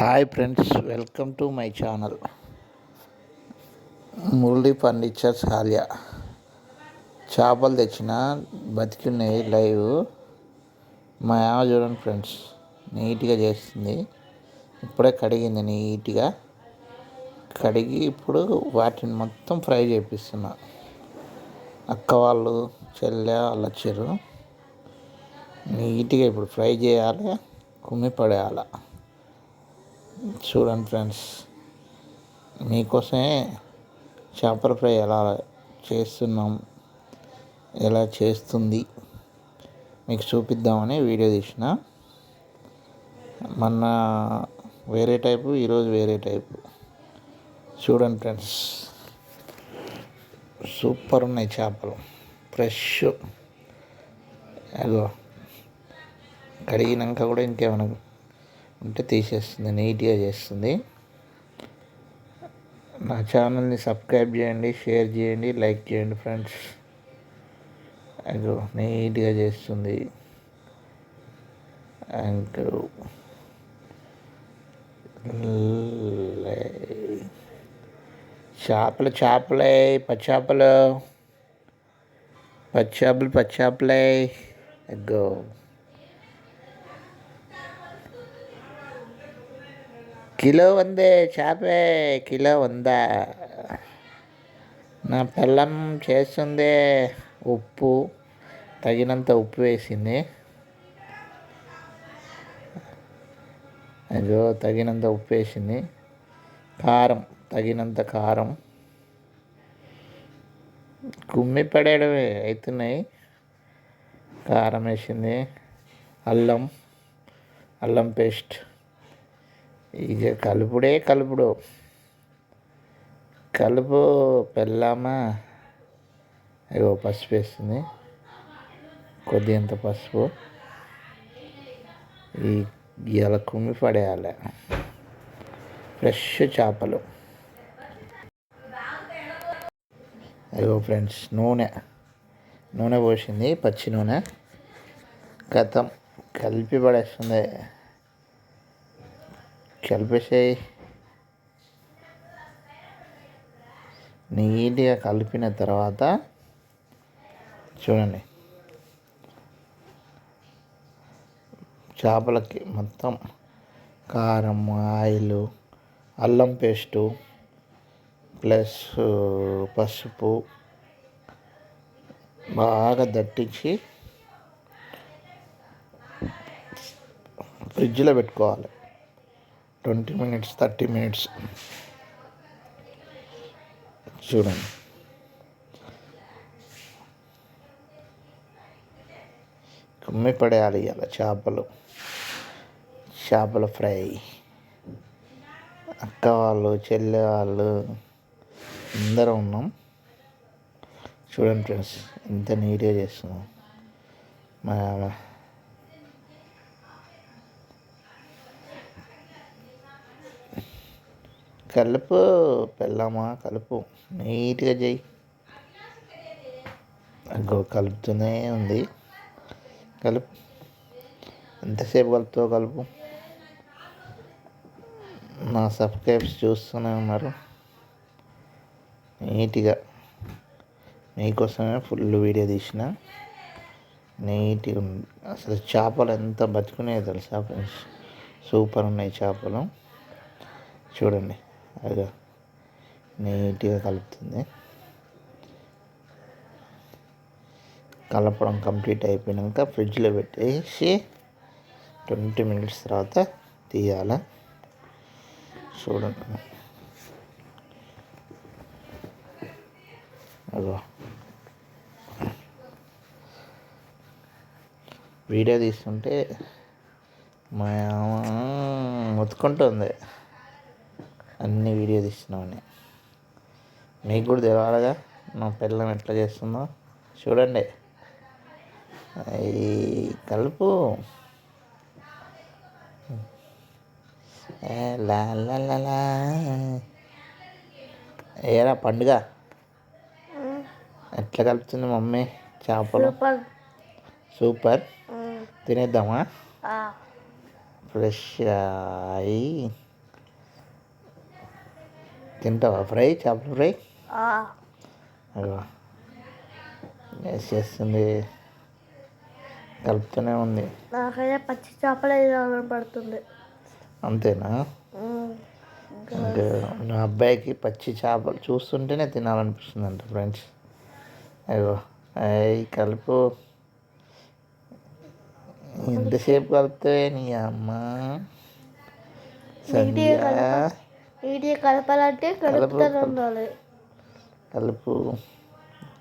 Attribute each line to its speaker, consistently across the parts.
Speaker 1: Hi friends welcome to my channel. Murali furnitures Haliya చేపలు తెచ్చిన బతికున్నాయి live. మా ఆమె చూడండి ఫ్రెండ్స్ నీట్గా చేస్తుంది ఇప్పుడే కడిగింది నీట్గా. కడిగి ఇప్పుడు వాటిని మొత్తం ఫ్రై చేపిస్తున్నా. అక్క వాళ్ళు చెల్లె వాళ్ళు వచ్చారు. నీట్గా ఇప్పుడు ఫ్రై చేయాలి కుమ్మి పడేయాలి. చూడండి ఫ్రెండ్స్ మీకోసమే చేపల ఫ్రై ఎలా చేస్తున్నాం ఎలా చేస్తుంది మీకు చూపిద్దామని వీడియో తీసిన. మొన్న వేరే టైపు ఈరోజు వేరే టైపు. చూడండి ఫ్రెండ్స్ సూపర్ ఉన్నాయి చేపలు ఫ్రెష్. అదో కడిగినాక కూడా ఇంకేమైనా ఉంటే తీసేస్తుంది నీట్గా చేస్తుంది. నా ఛానల్ని సబ్స్క్రైబ్ చేయండి షేర్ చేయండి లైక్ చేయండి ఫ్రెండ్స్. అండ్ నీట్గా చేస్తుంది. అండ్ చేపలు చేపలే పచ్చాపలు. పచ్చాపలు పచ్చాపలే. అగ్గో కిలో వందే చేపే కిలో వందా నా పిల్లం చేస్తుంది ఉప్పు తగినంత ఉప్పు వేసింది అయ్యో తగినంత ఉప్పు వేసింది కారం తగినంత కారం కుమ్మి పడేయడమే అవుతున్నాయి కారం వేసింది అల్లం అల్లం పేస్ట్ ఇక కలుపుడే కలుపుడు. కలుపు పెళ్ళామా. ఇగో పసుపు వేస్తుంది. కొద్దిగంత పసుపు. ఈ ఇవాళ కుమ్మి పడేయాలి. ఫ్రెష్ చేపలు. అయ్యో ఫ్రెండ్స్ నూనె. నూనె పోసింది పచ్చి నూనె. గతం కలిపి పడేస్తుంది. కలిపేసేయి నీట్గా కలిపిన తర్వాత చూడండి. చేపలకి మొత్తం కారం ఆయిల్ అల్లం పేస్టు ప్లస్ పసుపు బాగా దట్టించి ఫ్రిడ్జ్లో పెట్టుకోవాలి. Twenty minutes thirty minutes. చూడండి. కుమ్మి పడేయాలి ఇవాళ చేపలు. చేపల ఫ్రై. అక్క వాళ్ళు చెల్లె వాళ్ళు అందరం ఉన్నాం. చూడండి ఫ్రెండ్స్ ఎంత నీట్గా చేస్తున్నాం. మా కలుపు పెళ్ళామా? కలుపు. నీట్గా చేయి అగ్గో కలుపుతూనే ఉంది. కలుపు. ఎంతసేపు కలుపుతో కలుపు? నా సబ్స్క్రైబ్స్ చూస్తూనే ఉన్నారు. నీట్గా. మీకోసమే ఫుల్ వీడియో తీసిన. నీట్గా అసలు చేపలు ఎంత బతుకున్నాయో తెలుసా ఫ్రెండ్స్? సూపర్ ఉన్నాయి చేపలు. చూడండి. అదిగో నీట్గా కలుపుతుంది. కలపడం కంప్లీట్ అయిపోయాక ఫ్రిడ్జ్లో పెట్టేసి ట్వంటీ మినిట్స్ తర్వాత తీయాలి. చూడండి. అదో. వీడియో తీస్తుంటే మా మొత్తుకుంటుంది. అన్ని వీడియో తీస్తున్నామని. మీకు కూడా తెలవాలిగా మా పిల్లం ఎట్లా చేస్తుందో. చూడండి. కలుపు. ఏరా పండుగ? ఎట్లా కలుపుతుంది మమ్మీ చేపలు? సూపర్. తినేద్దామా? ఫ్రెష్ అయ్యి తింటావా ఫ్రై చేపల ఫ్రై? చేస్తుంది? కలుపుతూనే ఉంది.
Speaker 2: నాకైతే పచ్చి చేపలే పడుతుంది.
Speaker 1: అంతేనా? ఇంకా నా అబ్బాయికి పచ్చి చేపలు చూస్తుంటేనే తినాలనిపిస్తుంది అంట ఫ్రెండ్స్. అయ్యో అయ్యి కలుపు. ఎంతసేపు కలిపితే నీ అమ్మ. సంధ్య
Speaker 2: వీటి కలపాలంటే కలుపుతూనే ఉండాలి
Speaker 1: కలుపు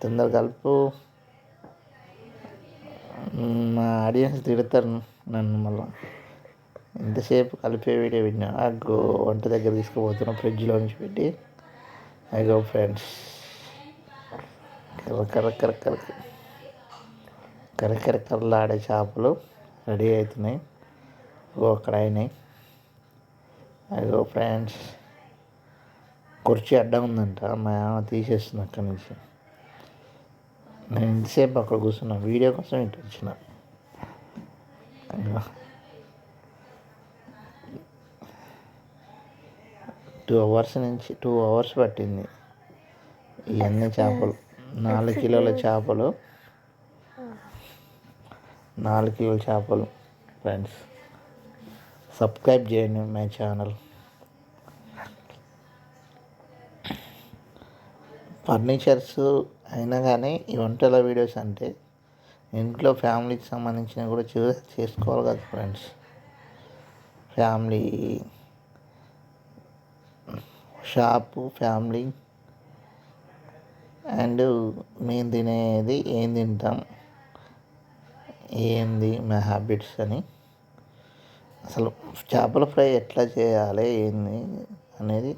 Speaker 1: తొందర కలుపు. మా ఆడియన్స్ తిడతారు నన్ను మళ్ళీ. ఎంతసేపు కలిపే వీడియో విన్నా. అగ్గో వంట దగ్గర తీసుకుపోతున్నా ఫ్రిడ్జ్లో నుంచి పెట్టి. అగో ఫ్రెండ్స్. కర్ర కర్ర కర్ర కర్ర. కర్ర కర్ర కర్రలాడే చేపలు రెడీ అవుతున్నాయి. అగో అక్కడ అయినాయి అగో ఫ్రెండ్స్. కుర్చీ అడ్డం ఉందంట మా ఆమె తీసేస్తుంది అక్కడి నుంచి. నేను ఇంతసేపు అక్కడ కూర్చున్నా వీడియో కోసం ఇటు వచ్చిన. టూ అవర్స్ నుంచి టూ అవర్స్ పట్టింది. ఇవన్నీ చేపలు నాలుగు కిలోల చేపలు. నాలుగు కిలోల చేపలు ఫ్రెండ్స్. సబ్స్క్రైబ్ చేయండి మై ఛానల్. ఫర్నిచర్స్ అయినా కానీ ఈ వంటల వీడియోస్ అంటే ఇంట్లో ఫ్యామిలీకి సంబంధించిన కూడా చూ చేసుకోవాలి కదా friends. Family shop family. And మేము తినేది ఏం తింటాం? ఏంది? మా హ్యాబిట్స్ అని. అసలు చేపల ఫ్రై ఎట్లా చేయాలి? ఏంది? అనేది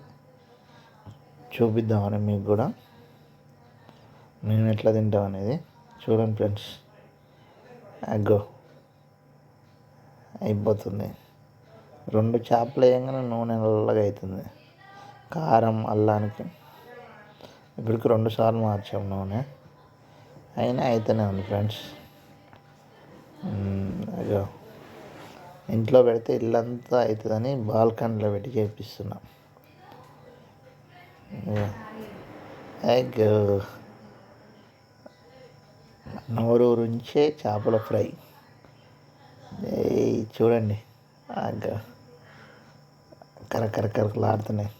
Speaker 1: చూపిద్దామని మీకు కూడా. నేను ఎట్లా తింటాం అనేది చూడండి ఫ్రెండ్స్. అగ్గో. అయిపోతుంది. రెండు చేపలు వేయంగానే నూనె నల్లగా అవుతుంది కారం అల్లానికి. ఇప్పటికి రెండు సార్లు మార్చాం నూనె. అయినా అయితేనే ఉంది ఫ్రెండ్స్. అగో ఇంట్లో పెడితే ఇల్లంతా అవుతుందని బాల్కనీలో పెట్టి చేపిస్తున్నాం. అగ్గో నోరూరుంచే చేపల ఫ్రై. ఏయ్ చూడండి. ఆగా కరకర కరకలాడుతున్నాయి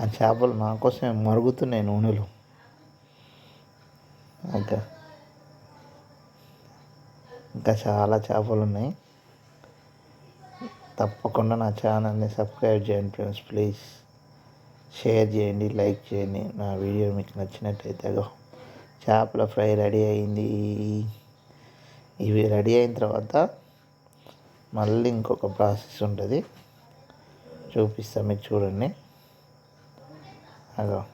Speaker 1: ఆ చేపలు నా కోసమే మరుగుతున్నాయి నూనెలు. ఇంకా ఇంకా చాలా చేపలు ఉన్నాయి. తప్పకుండా నా ఛానల్ని సబ్స్క్రైబ్ చేయండి ఫ్రెండ్స్ ప్లీజ్. షేర్ చేయండి లైక్ చేయండి. నా వీడియో మీకు నచ్చినట్టయితే అగో చేపల ఫ్రై రెడీ అయింది. ఇవి రెడీ అయిన తర్వాత మళ్ళీ ఇంకొక ప్రాసెస్ ఉంటుంది. చూపిస్తాను మీరు చూడండి. అగో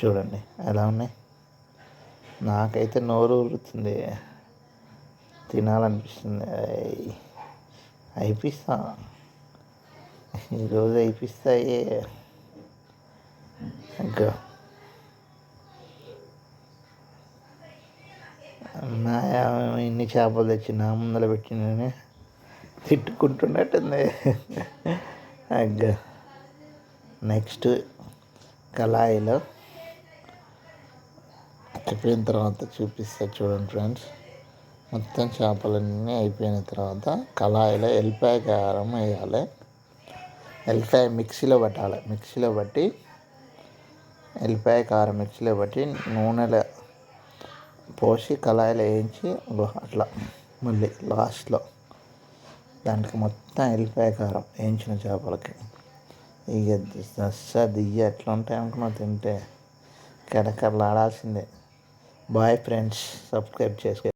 Speaker 1: చూడండి ఎలా ఉన్నాయి? నాకైతే నోరు ఊరుతుంది. తినాలనిపిస్తుంది. అయిపిస్తా. ఈరోజు అయిపిస్తాయి ఇంకా. నా ఇన్ని చేపలు తెచ్చి నా ముందర పెట్టినని తిట్టుకుంటున్నట్టుంది. అగ్గా నెక్స్ట్ కళాయిలో అయిపోయిన తర్వాత చూపిస్తా చూడండి ఫ్రెండ్స్. మొత్తం చేపలన్నీ అయిపోయిన తర్వాత కళాయిలో ఎల్లిపాయ కారం వేయాలి. ఎల్లిపాయ మిక్సీలో పట్టాలి. మిక్సీలో పట్టి ఎల్లిపాయ కారం మిక్సీలో పట్టి నూనెలో పోసి కళాయిలో వేయించి అట్లా మళ్ళీ లాస్ట్లో దానికి మొత్తం ఎల్లిపాయ కారం వేయించిన చేపలకి. ఇక దశ దియ్య ఎట్లా ఉంటాయి అనుకున్నావు తింటే ఆడాల్సిందే బాయ్ ఫ్రెండ్స్ సబ్స్క్రైబ్ చేసుకో